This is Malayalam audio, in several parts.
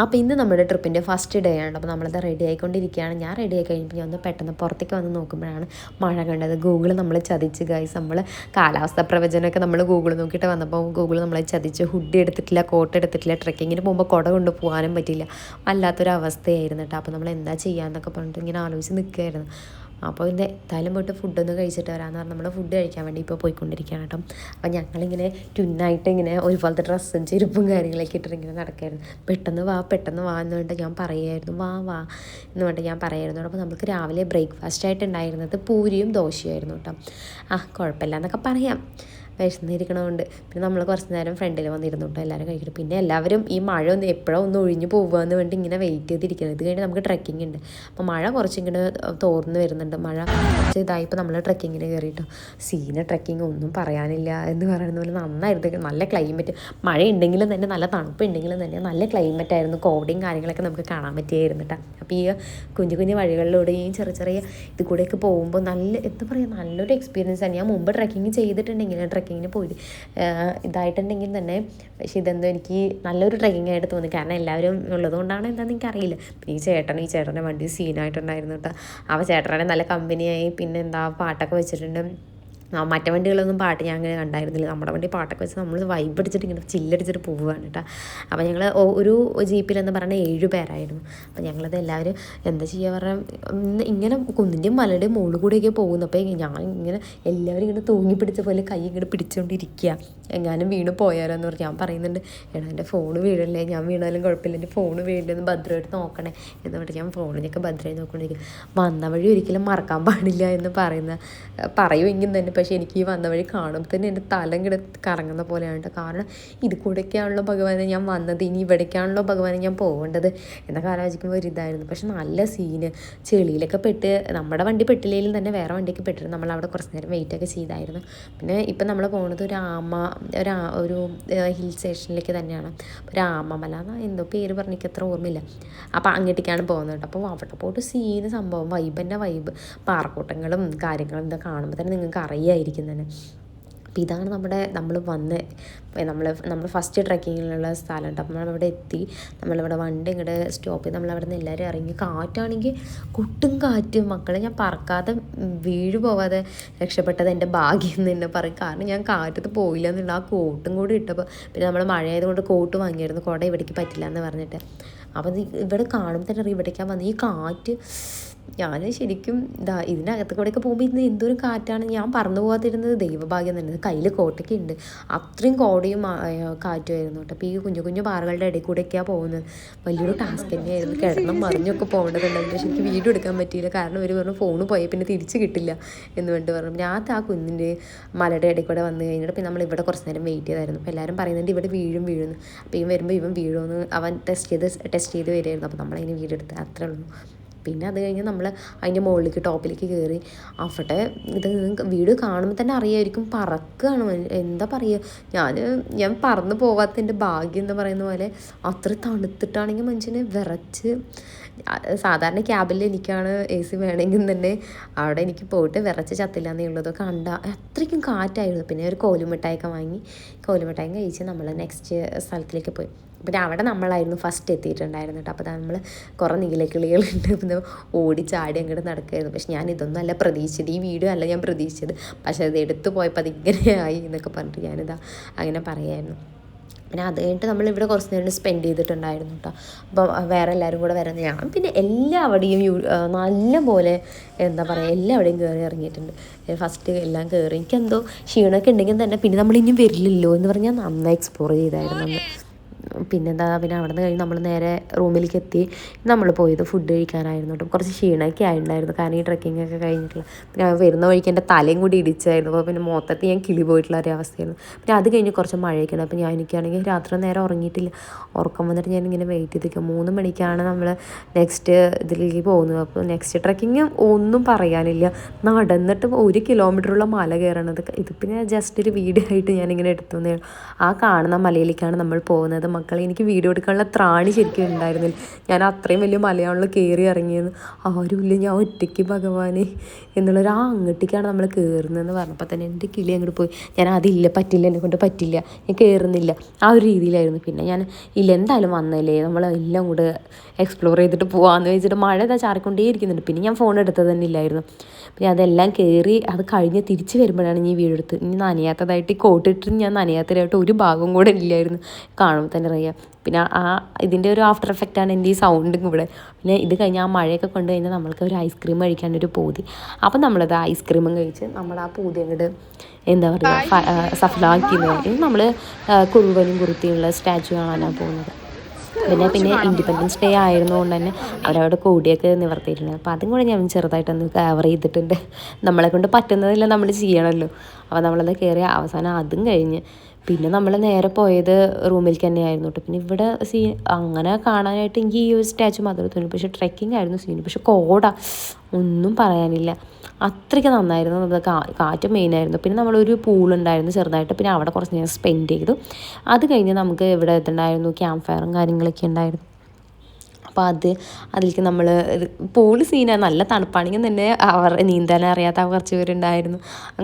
അപ്പോൾ ഇന്ന് നമ്മുടെ ട്രിപ്പിന്റെ ഫസ്റ്റ് ഡേ ആണ്. അപ്പോൾ നമ്മളത് റെഡി ആയിക്കൊണ്ടിരിക്കുകയാണ്. ഞാൻ റെഡി ആയി കഴിഞ്ഞപ്പോൾ ഞാൻ ഒന്ന് പെട്ടെന്ന് പുറത്തേക്ക് വന്ന് നോക്കുമ്പോഴാണ് മഴ കണ്ടത്. ഗൂഗിൾ നമ്മൾ ചതിച്ച് ഗൈസ് നമ്മൾ കാലാവസ്ഥ പ്രവചനമൊക്കെ നമ്മൾ ഗൂഗിൾ നോക്കിയിട്ട് വന്നപ്പോൾ ഗൂഗിൾ നമ്മളെ ചതിച്ച് ഹുഡി എടുത്തിട്ടില്ല കോട്ട് എടുത്തിട്ടില്ല ട്രക്കിങ്ങിന് പോകുമ്പോൾ കുട കൊണ്ട് പോകാനും പറ്റില്ല വല്ലാത്തൊരു അവസ്ഥയായിരുന്നു കേട്ടോ അപ്പോൾ നമ്മൾ എന്താ ചെയ്യാമെന്നൊക്കെ പറഞ്ഞിട്ട് ഇങ്ങനെ ആലോചിച്ച് നിൽക്കുകയായിരുന്നു അപ്പോൾ ഇതിന്റെ എന്തായാലും പോയിട്ട് ഫുഡൊന്ന് കഴിച്ചിട്ട് വരാമെന്ന് പറഞ്ഞാൽ നമ്മൾ ഫുഡ് കഴിക്കാൻ വേണ്ടി ഇപ്പോൾ പോയിക്കൊണ്ടിരിക്കുകയാണ് കേട്ടോ. അപ്പോൾ ഞങ്ങളിങ്ങനെ ട്വിന്നായിട്ട് ഇങ്ങനെ ഒരുപോലത്തെ ഡ്രസ്സും ചെരുപ്പും കാര്യങ്ങളൊക്കെ ഇട്ടിട്ട് ഇങ്ങനെ നടക്കായിരുന്നു പെട്ടെന്ന് വാ പെട്ടെന്ന് വാ എന്ന് പറഞ്ഞിട്ട് ഞാൻ പറയുമായിരുന്നു. വാ വാ എന്ന് പറഞ്ഞിട്ട് ഞാൻ പറയായിരുന്നു അപ്പോൾ നമുക്ക് രാവിലെ ബ്രേക്ക്ഫാസ്റ്റ് ആയിട്ട് ഉണ്ടായിരുന്നത് പൂരിയും ദോശയായിരുന്നു കേട്ടോ. ആ കുഴപ്പമില്ല എന്നൊക്കെ പറയാം. വിശന്നിരിക്കണമുണ്ട് പിന്നെ നമ്മൾ കുറച്ച് നേരം ഫ്രണ്ടിൽ വന്നിരുന്നു കേട്ടോ എല്ലാവരും കഴിക്കണം. പിന്നെ എല്ലാവരും ഈ മഴ ഒന്ന് എപ്പോഴും ഒന്ന് ഒഴിഞ്ഞു പോകുകയെന്ന് വേണ്ടി ഇങ്ങനെ വെയിറ്റ് ചെയ്തിരിക്കുന്നത് ഇത് കഴിഞ്ഞ് നമുക്ക് ട്രക്കിംഗ് ഉണ്ട് അപ്പോൾ മഴ കുറച്ചിങ്ങനെ തോർന്ന് വരുന്നുണ്ട്. മഴ കുറച്ച് ഇതായി ഇപ്പോൾ നമ്മൾ ട്രക്കിങ്ങിന് കയറിയിട്ടു സീന ട്രക്കിംഗ് ഒന്നും പറയാനില്ല എന്ന് പറയുന്ന പോലെ നന്നായിരുന്നു. നല്ല ക്ലൈമറ്റ് മഴ ഉണ്ടെങ്കിലും തന്നെ നല്ല തണുപ്പ് ഉണ്ടെങ്കിലും തന്നെ നല്ല ക്ലൈമറ്റ് ആയിരുന്നു. കോടയും കാര്യങ്ങളൊക്കെ നമുക്ക് കാണാൻ പറ്റിയായിരുന്നു കേട്ടോ അപ്പോൾ ഈ കുഞ്ഞു കുഞ്ഞു വഴികളിലൂടെയും ചെറിയ ചെറിയ ഇത് കൂടെയൊക്കെ പോകുമ്പോൾ നല്ല എന്താ പറയുക നല്ലൊരു എക്സ്പീരിയൻസ് ആണ്. ഞാൻ മുമ്പ് ട്രക്കിങ് ചെയ്തിട്ടുണ്ടെങ്കിൽ ട്രെക്കിങ്ങിന് പോയി ഇതായിട്ടുണ്ടെങ്കിൽ തന്നെ പക്ഷെ ഇതെന്തോ എനിക്ക് നല്ലൊരു ട്രെക്കിംഗ് ആയിട്ട് തോന്നി. കാരണം എല്ലാവരും ഉള്ളതുകൊണ്ടാണ് എന്താണെന്ന് എനിക്കറിയില്ല. ഈ ചേട്ടൻ ഈ ചേട്ടന്റെ വണ്ടി സീനായിട്ടുണ്ടായിരുന്നു കേട്ടോ. അവ ചേട്ടനാണെങ്കിൽ നല്ല കമ്പനിയായി പിന്നെ എന്താ പാട്ടൊക്കെ വെച്ചിട്ടുണ്ട്. മറ്റേ വണ്ടികളൊന്നും പാട്ട് ഞാൻ അങ്ങനെ കണ്ടായിരുന്നില്ല. നമ്മുടെ വണ്ടി പാട്ടൊക്കെ വെച്ച് നമ്മൾ വൈബ് അടിച്ചിട്ട് ഇങ്ങനെ ചില്ലടിച്ചിട്ട് പോവുകയാണ് കേട്ടോ. അപ്പോൾ ഞങ്ങൾ ഒരു ജീപ്പിലെന്ന് പറഞ്ഞാൽ ഏഴ് പേരായിരുന്നു. അപ്പോൾ ഞങ്ങളത് എല്ലാവരും എന്താ ചെയ്യുക പറഞ്ഞാൽ ഇങ്ങനെ കുന്നിന്റെയും മലയുടെയും മുകളിൽ കൂടെയൊക്കെ പോകുന്നു. അപ്പോൾ ഞാൻ ഇങ്ങനെ എല്ലാവരും ഇങ്ങനെ തൂങ്ങി പിടിച്ച പോലെ കൈ ഇങ്ങനെ പിടിച്ചുകൊണ്ടിരിക്കുക എങ്ങാനും വീണ് പോയാലോ എന്ന് പറഞ്ഞ്. ഞാൻ പറയുന്നുണ്ട് എടാ എന്റെ ഫോൺ വീഴല്ലേ? ഞാൻ വീണാലും കുഴപ്പമില്ല. എന്റെ ഫോൺ വീഴില്ലെന്ന് ഭദ്രമായിട്ട് നോക്കണേ എന്ന് പറഞ്ഞിട്ട് ഞാൻ ഫോണിനൊക്കെ ഭദ്രമായി നോക്കൊണ്ടിരിക്കും വന്ന വഴി ഒരിക്കലും മറക്കാൻ പാടില്ല എന്ന് പറയുന്ന പറയുമെങ്കിൽ തന്നെ പക്ഷേ എനിക്ക് ഈ വന്ന വഴി കാണുമ്പോൾ തന്നെ എന്റെ തലം കിട കറങ്ങുന്ന പോലെയാണ് കേട്ടോ കാരണം ഇത് കൂടെയൊക്കെയാണല്ലോ ഭഗവാനെ ഞാൻ വന്നത് ഇനി ഇവിടേക്കാണല്ലോ ഭഗവാനെ ഞാൻ പോകേണ്ടത് എന്നൊക്കെ ആലോചിക്കുമ്പോൾ ഒരു ഇതായിരുന്നു പക്ഷെ നല്ല സീന് ചെളിയിലൊക്കെ പെട്ട് നമ്മുടെ വണ്ടി പെട്ടില്ലെങ്കിലും തന്നെ വേറെ വണ്ടിക്ക് പെട്ടിരുന്നു നമ്മൾ അവിടെ കുറച്ച് നേരം വെയിറ്റ് ഒക്കെ ചെയ്തായിരുന്നു. പിന്നെ ഇപ്പം നമ്മൾ പോകുന്നത് ഒരു ആമ ഒരു ഒരു ഹിൽ സ്റ്റേഷനിലേക്ക് തന്നെയാണ്. ഒരു ആമമല എന്തോ പേര് പറഞ്ഞിട്ട് അത്ര ഓർമ്മയില്ല. അപ്പോൾ അങ്ങോട്ടേക്കാണ് പോകുന്നത് കേട്ടോ. അപ്പോൾ അവിടെ പോയിട്ട് സീന് സംഭവം വൈബ് തന്നെ വൈബ് പാറക്കൂട്ടങ്ങളും കാര്യങ്ങളും ഇതൊക്കെ കാണുമ്പോൾ തന്നെ നിങ്ങൾക്ക് അറിയായിരിക്കും തന്നെ അപ്പോൾ ഇതാണ് നമ്മുടെ നമ്മൾ വന്ന് നമ്മൾ നമ്മൾ ഫസ്റ്റ് ട്രക്കിങ്ങിലുള്ള സ്ഥലം കേട്ടോ. അപ്പോൾ നമ്മളവിടെ എത്തി നമ്മളിവിടെ വണ്ടി ഇങ്ങോട്ട് സ്റ്റോപ്പ് ചെയ്ത് നമ്മളവിടെ നിന്ന് എല്ലാവരും ഇറങ്ങി. കാറ്റാണെങ്കിൽ കൊട്ടും കാറ്റ് മക്കളെ ഞാൻ പറക്കാതെ വീഴു പോവാതെ രക്ഷപ്പെട്ടത് എന്റെ ഭാഗ്യം എന്ന് തന്നെ പറയും. കാരണം ഞാൻ കാറ്റത്ത് പോയില്ല എന്നുള്ള ആ കോട്ടും കൂടി ഇട്ടപ്പോൾ പിന്നെ നമ്മൾ മഴയായതുകൊണ്ട് കോട്ട് വാങ്ങിയായിരുന്നു. കുട ഇവിടേക്ക് പറ്റില്ല എന്ന് പറഞ്ഞിട്ട്. അപ്പോൾ ഇവിടെ കാണുമ്പോൾ തന്നെ അറിയാം ഇവിടേക്കാണ് വന്ന് ഈ കാറ്റ് ഞാൻ ശരിക്കും ഇതാ ഇതിനകത്ത് കൂടെയൊക്കെ പോകുമ്പോൾ ഇന്ന് എന്തൊരു കാറ്റാണ്. ഞാൻ പറന്നു പോകാതിരുന്നത് ദൈവഭാഗ്യം തന്നെ. കയ്യിൽ കോട്ടയ്ക്ക് ഉണ്ട് അത്രയും കോടയും കാറ്റുമായിരുന്നു കേട്ടോ. അപ്പോൾ ഈ കുഞ്ഞു കുഞ്ഞു പാറകളുടെ ഇടയിൽ കൂടെയൊക്കെയാണ് പോകുന്നത്. വലിയൊരു ടാസ്ക് തന്നെയായിരുന്നു. കിടന്നും മറിഞ്ഞൊക്കെ പോകേണ്ടതുണ്ടായിരുന്നു. പക്ഷെ എനിക്ക് വീഡിയോ എടുക്കാൻ പറ്റിയില്ല. കാരണം ഇവർ പറഞ്ഞു ഫോണ് പോയി പിന്നെ തിരിച്ച് കിട്ടില്ല എന്ന് വേണ്ടി പറഞ്ഞു. ഞാൻ ആ കുഞ്ഞിന്റെ മലയുടെ ഇടയിൽ കൂടെ വന്നു കഴിഞ്ഞിട്ട് പിന്നെ നമ്മൾ ഇവിടെ കുറച്ച് നേരം വെയിറ്റ് ചെയ്തായിരുന്നു. അപ്പോൾ എല്ലാവരും പറയുന്നുണ്ട് ഇവിടെ വീഴും വീഴുന്നു. അപ്പോൾ ഇവൻ വരുമ്പോൾ ഇവൻ വീഴുമെന്ന് അവൻ ടെസ്റ്റ് ചെയ്ത് ടെസ്റ്റ് ചെയ്ത് വരുമായിരുന്നു അപ്പോൾ നമ്മളതിന് വീടെടുത്ത് അത്രേ ഉള്ളൂ. പിന്നെ അത് കഴിഞ്ഞ് നമ്മൾ അതിന്റെ മുകളിലേക്ക് ടോപ്പിലേക്ക് കയറി അവിടെ ഇത് വീട് കാണുമ്പോൾ തന്നെ അറിയായിരിക്കും. പറക്കുകയാണ് എന്താ പറയുക ഞാൻ ഞാൻ പറന്ന് പോകാത്തതിന്റെ ഭാഗ്യം എന്ന് പറയുന്ന പോലെ അത്ര തണുത്തിട്ടാണെങ്കിൽ മനുഷ്യനെ വിറച്ച് സാധാരണ ക്യാബിൽ എനിക്കാണ് എ സി വേണമെങ്കിൽ തന്നെ അവിടെ എനിക്ക് പോയിട്ട് വിറച്ച് ചത്തില്ല എന്നുള്ളത് കണ്ട അത്രയ്ക്കും കാറ്റായിരുന്നു. പിന്നെ ഒരു കോലുമിഠായൊക്കെ വാങ്ങി കോലുമിട്ടായും കഴിച്ച് നമ്മൾ നെക്സ്റ്റ് സ്ഥലത്തിലേക്ക് പോയി. പിന്നെ അവിടെ നമ്മളായിരുന്നു ഫസ്റ്റ് എത്തിയിട്ടുണ്ടായിരുന്നു കേട്ടോ. അപ്പോൾ നമ്മൾ കുറേ നീലക്കിളികളുണ്ട്. പിന്നെ ഓടി ചാടി അങ്ങോട്ട് നടക്കുമായിരുന്നു പക്ഷെ ഞാൻ ഇതൊന്നും അല്ല പ്രതീക്ഷിച്ചത്. ഈ വീഡിയോ അല്ല ഞാൻ പ്രതീക്ഷിച്ചത്. പക്ഷേ അത് എടുത്തു പോയപ്പോൾ അതിങ്ങനെയായി എന്നൊക്കെ പറഞ്ഞിട്ട് ഞാനിതാ അങ്ങനെ പറയായിരുന്നു. പിന്നെ അത് കഴിഞ്ഞിട്ട് നമ്മൾ ഇവിടെ കുറച്ച് നേരം സ്പെൻഡ് ചെയ്തിട്ടുണ്ടായിരുന്നു കേട്ടോ. അപ്പോൾ വേറെ എല്ലാവരും കൂടെ വരുന്ന ഞാൻ പിന്നെ എല്ലാവിടെയും യൂ നല്ല പോലെ എന്താ പറയുക എല്ലാവിടെയും കയറി ഇറങ്ങിയിട്ടുണ്ട്. ഫസ്റ്റ് എല്ലാം കയറി എനിക്കെന്തോ ക്ഷീണമൊക്കെ ഉണ്ടെങ്കിൽ തന്നെ പിന്നെ നമ്മൾ വരില്ലല്ലോ എന്ന് പറഞ്ഞാൽ നന്നായി എക്സ്പ്ലോർ ചെയ്തായിരുന്നു പിന്നെന്താ പിന്നെ അവിടെ നിന്ന് കഴിഞ്ഞ് നമ്മൾ നേരെ റൂമിലേക്ക് എത്തി നമ്മൾ പോയത് ഫുഡ് കഴിക്കാനായിരുന്നു കേട്ടോ. കുറച്ച് ക്ഷീണമൊക്കെ ആയിട്ടുണ്ടായിരുന്നു. കാരണം ഈ ട്രക്കിംഗ് ഒക്കെ കഴിഞ്ഞിട്ടുള്ള പിന്നെ വരുന്ന വഴിക്ക് എന്റെ തലയും കൂടി ഇടിച്ചായിരുന്നു. അപ്പോൾ പിന്നെ മൊത്തത്തിൽ ഞാൻ കിളി പോയിട്ടുള്ള ഒരു അവസ്ഥയായിരുന്നു. പിന്നെ അത് കഴിഞ്ഞ് കുറച്ച് മഴയൊക്കെ ഉണ്ട്. അപ്പോൾ ഞാൻ എനിക്കാണെങ്കിൽ രാത്രി നേരം ഉറങ്ങിയിട്ടില്ല. ഉറക്കം വന്നിട്ട് ഞാൻ ഇങ്ങനെ വെയിറ്റ് ചെയ്ത് നിൽക്കും. മൂന്ന് മണിക്കാണ് നമ്മൾ നെക്സ്റ്റ് ഇതിലേക്ക് പോകുന്നത്. അപ്പോൾ നെക്സ്റ്റ് ട്രക്കിങ് ഒന്നും പറയാനില്ല. നടന്നിട്ട് ഒരു കിലോമീറ്ററുള്ള മല കയറണത്. ഇത് പിന്നെ ജസ്റ്റ് ഒരു വീഡിയോ ആയിട്ട് ഞാനിങ്ങനെ എടുത്തു ആ കാണുന്ന മലയിലേക്കാണ് നമ്മൾ പോകുന്നത്. മക്കളെ എനിക്ക് വീഡിയോ എടുക്കാനുള്ള ത്രാണി ശരിക്കും ഉണ്ടായിരുന്നില്ല. ഞാൻ അത്രയും വലിയ മലയാളിൽ കയറി ഇറങ്ങിയെന്ന്. ആരുമില്ല ഞാൻ ഒറ്റയ്ക്ക് ഭഗവാനെ എന്നുള്ളൊരു ആ അങ്ങോട്ടേക്കാണ് നമ്മൾ കയറുന്നതെന്ന് പറഞ്ഞപ്പോൾ തന്നെ എന്റെ കിളി അങ്ങോട്ട് പോയി. ഞാൻ അതില്ല പറ്റില്ല എന്നെ കൊണ്ട് പറ്റില്ല. ഞാൻ കയറുന്നില്ല ആ ഒരു രീതിയിലായിരുന്നു. പിന്നെ ഞാൻ ഇല്ല എന്തായാലും വന്നല്ലേ നമ്മളെല്ലാം കൂടെ എക്സ്പ്ലോർ ചെയ്തിട്ട് പോകാമെന്ന് വെച്ചിട്ട് മഴ ഇതാ ചാറിക്കൊണ്ടേ ഇരിക്കുന്നുണ്ട് പിന്നെ ഞാൻ ഫോൺ എടുത്തത് തന്നെ ഇല്ലായിരുന്നു. പിന്നെ അതെല്ലാം കയറി അത് കഴിഞ്ഞ് തിരിച്ച് വരുമ്പോഴാണ് ഈ വീഡിയോ എടുത്ത് ഇനി നനയാത്തതായിട്ട് ഈ കോട്ടിട്ട് ഞാൻ നനയാത്തതായിട്ട് ഒരു ഭാഗം കൂടെ ഇല്ലായിരുന്നു. കാണുമ്പോൾ അറിയാം പിന്നെ ആ ഇതിന്റെ ഒരു ആഫ്റ്റർ എഫക്റ്റാണ് എന്റെ ഈ സൗണ്ടും ഇവിടെ പിന്നെ ഇത് കഴിഞ്ഞ് ആ മഴയൊക്കെ കൊണ്ട് കഴിഞ്ഞാൽ നമ്മൾക്ക് ഒരു ഐസ്ക്രീം കഴിക്കാനൊരു പൂതി. അപ്പം നമ്മളത് ഐസ്ക്രീമും കഴിച്ച് നമ്മൾ ആ പൂതി അങ്ങോട്ട് എന്താ പറയുക സഫലാക്കുന്നത് പറയും നമ്മൾ കുറുവനും കുറുത്തിയുള്ള സ്റ്റാച്ചു കാണാനാണ് പോകുന്നത്. പിന്നെ പിന്നെ ഇൻഡിപെൻഡൻസ് ഡേ ആയിരുന്നുകൊണ്ട് തന്നെ അവരവിടെ കോടിയൊക്കെ നിവർത്തിയിട്ടുണ്ട്. അപ്പോൾ അതും കൂടെ ഞാൻ ചെറുതായിട്ടൊന്ന് കവർ ചെയ്തിട്ടുണ്ട്. നമ്മളെ കൊണ്ട് പറ്റുന്നതെല്ലാം നമ്മൾ ചെയ്യണമല്ലോ അപ്പോൾ നമ്മളത് കയറി അവസാനം അതും കഴിഞ്ഞ് പിന്നെ നമ്മൾ നേരെ പോയത് റൂമിലേക്ക് തന്നെയായിരുന്നു കേട്ടോ പിന്നെ ഇവിടെ സീ അങ്ങനെ കാണാനായിട്ട് എനിക്ക് ഈ ഒരു സ്റ്റാച്ചു മാത്രമേ തോന്നി പക്ഷേ ട്രെക്കിംഗ് ആയിരുന്നു സീൻ പക്ഷെ കോട ഒന്നും പറയാനില്ല. അത്രയ്ക്ക് നന്നായിരുന്നു. നമ്മൾ കാ കാറ്റ് മെയിനായിരുന്നു പിന്നെ നമ്മളൊരു പൂളുണ്ടായിരുന്നു ചെറുതായിട്ട്. പിന്നെ അവിടെ കുറച്ച് നേരം സ്പെൻഡ് ചെയ്തു. അത് കഴിഞ്ഞ് നമുക്ക് ഇവിടെ ഇതുണ്ടായിരുന്നു ക്യാമ്പ് ഫയറും കാര്യങ്ങളൊക്കെ ഉണ്ടായിരുന്നു. അപ്പോൾ അത് അതിലേക്ക് നമ്മൾ പോളി സീനാണ് നല്ല തണുപ്പാണെങ്കിൽ തന്നെ അവർ നീന്താൻ അറിയാത്ത കുറച്ച് പേരുണ്ടായിരുന്നു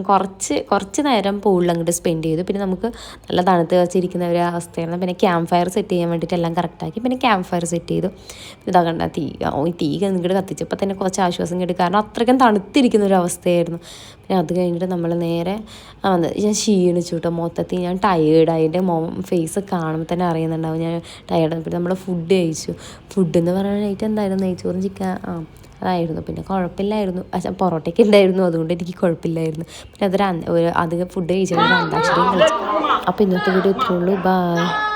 കുറച്ച് കുറച്ച് നേരം പൂളിൽ അങ്ങോട്ട് സ്പെൻഡ് ചെയ്തു. പിന്നെ നമുക്ക് നല്ല തണുത്ത് വെച്ചിരിക്കുന്ന ഒരു അവസ്ഥയായിരുന്നു പിന്നെ ക്യാമ്പ് ഫയർ സെറ്റ് ചെയ്യാൻ വേണ്ടിയിട്ട് എല്ലാം കറക്റ്റാക്കി പിന്നെ ക്യാമ്പ് ഫയർ സെറ്റ് ചെയ്തു. ഇതാ കണ്ട തീ തീ ഇങ്ങോട്ട് കത്തിച്ചപ്പോൾ തന്നെ കുറച്ച് ആശ്വാസം കിട്ടി. കാരണം അത്രയ്ക്കും തണുത്തിരിക്കുന്ന ഒരു അവസ്ഥയായിരുന്നു. പിന്നെ അത് കഴിഞ്ഞിട്ട് നമ്മൾ നേരെ വന്ന് ഞാൻ ക്ഷീണിച്ചു കേട്ടോ മൊത്തത്തിൽ ഞാൻ ടയേർഡായി എന്റെ മോ ഫേസ് കാണുമ്പോൾ തന്നെ അറിയുന്നുണ്ടാവും. ഞാൻ ടയേർഡ് പിന്നെ നമ്മൾ ഫുഡ് കഴിച്ചു. ഫുഡ് എന്ന് നൈറ്റ് എന്തായിരുന്നു? നെയ്ച്ചോറും ചിക്കൻ ആ അതായിരുന്നു. പിന്നെ കുഴപ്പമില്ലായിരുന്നു പൊറോട്ടയ്ക്ക് ഉണ്ടായിരുന്നു അതുകൊണ്ട് എനിക്ക് കുഴപ്പമില്ലായിരുന്നു പിന്നെ അതൊരു ഒരു അധികം ഫുഡ് കഴിച്ചാൽ അന്താക്ഷരിയും അപ്പോൾ ഇന്നത്തെ വീഡിയോ ഇത്രയുള്ളൂ ബൈ